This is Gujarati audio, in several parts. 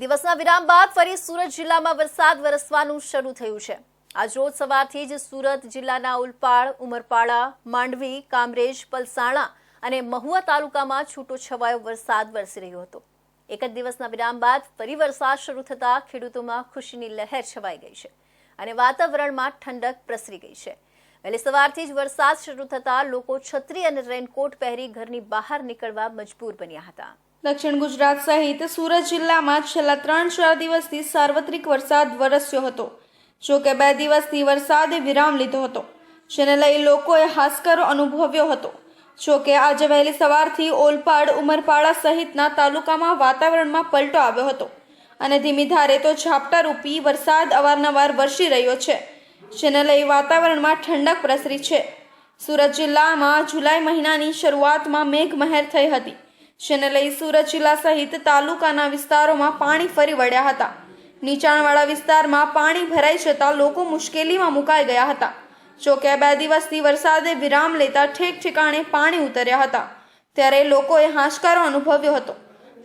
દિવસના વિરામ બાદ ફરી સુરત જિલ્લામાં વરસાદ વરસવાનું શરૂ થયું છે. આજ રોજ સવારથી જ સુરત જિલ્લાના ઉલપાડ, ઉમરપાડા, માંડવી, કામરેજ, પલસાણા અને મહુવા તાલુકામાં છૂટો છવાયો વરસાદ વરસી રહ્યો હતો. એક જ દિવસના વિરામ બાદ ફરી વરસાદ શરૂ થતા ખેડૂતોમાં ખુશીની લહેર છવાઈ ગઈ છે અને વાતાવરણમાં ઠંડક પ્રસરી ગઈ છે. વહેલી સવારથી જ વરસાદ શરૂ થતાં લોકો છત્રી અને રેનકોટ પહેરી ઘરની બહાર નીકળવા મજબૂર બન્યા હતા. દક્ષિણ ગુજરાત સહિત સુરત જિલ્લામાં છેલ્લા ત્રણ ચાર દિવસથી સાર્વત્રિક વરસાદ વરસ્યો હતો. જો કે બે દિવસથી વરસાદે વિરામ લીધો હતો, જેને લઈ લોકોએ હાસ્કરો અનુભવ્યો હતો. જો કે આજે વહેલી સવારથી ઓલપાડ, ઉમરપાડા સહિતના તાલુકામાં વાતાવરણમાં પલટો આવ્યો હતો અને ધીમી ધારે તો ઝાપટારૂપી વરસાદ અવારનવાર વરસી રહ્યો છે, જેને લઈ વાતાવરણમાં ઠંડક પ્રસરી છે. સુરત જિલ્લામાં જુલાઈ મહિનાની શરૂઆતમાં મેઘમહેર થઈ હતી જેને લઈ સુરત જિલ્લા સહિત તાલુકાના વિસ્તારોમાં પાણી ફરી વળ્યા હતા. નીચાણવાળા વિસ્તારમાં પાણી ભરાઈ જતાં લોકો મુશ્કેલીમાં મુકાઈ ગયા હતા. જો કે બે દિવસથી વરસાદે વિરામ લેતા ઠેક ઠેકાણે પાણી ઉતર્યા હતા. ત્યારે લોકોએ હાશકારો અનુભવ્યો હતો.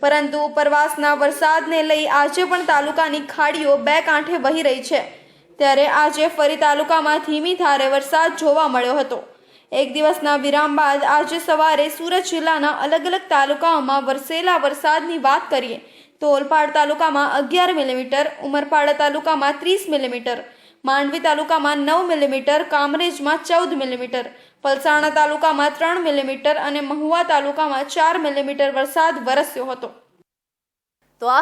પરંતુ ઉપરવાસના વરસાદને લઈ આજે પણ તાલુકાની ખાડીઓ બે કાંઠે વહી રહી છે. ત્યારે આજે ફરી તાલુકામાં ધીમી ધારે વરસાદ જોવા મળ્યો હતો. એક દિવસના વિરામ બાદ આજે સવારે સુરત જિલ્લાના અલગ અલગ તાલુકાઓમાં વરસેલા વરસાદની વાત કરીએ, તો ઓલપાડ તાલુકામાં અગિયાર મિલીમીટર, ઉમરપાડા તાલુકામાં ત્રીસ મિલીમીટર, માંડવી તાલુકામાં નવ મિલીમીટર, કામરેજમાં ચૌદ મિલીમીટર, પલસાણા તાલુકામાં ત્રણ મિલીમીટર અને મહુવા તાલુકામાં ચાર મિલીમીટર વરસાદ વરસ્યો હતો. તો આ